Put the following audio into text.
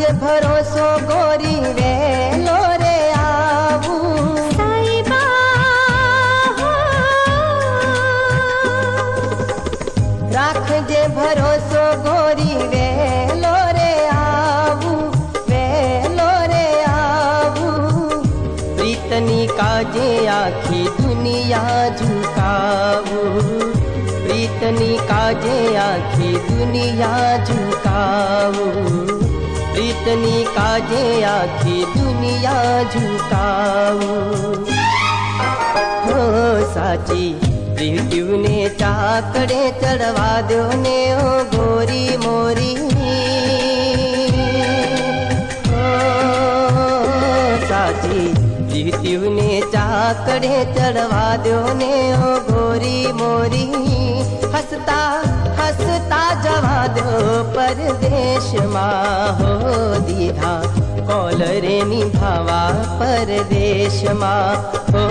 भरोसो गोरी वे लोरे राख जे भरोसो वे लोरे वे लोरे प्रीतनी काजे आखी दुनिया झुकाऊ। प्रीतनी काजे आखी दुनिया झुकाऊ। इतनी काजे आखी दुनिया झुकाऊ। हो साची प्रीत्यू ने चाकड़े चढ़वा दो ने, ओ गोरी मोरी। साची प्रीत्यू ने चाकड़े चढ़वा दो ने, ओ गोरी मोरी। परदेशमा हो मा कॉलरे निभावा परदेशमा हो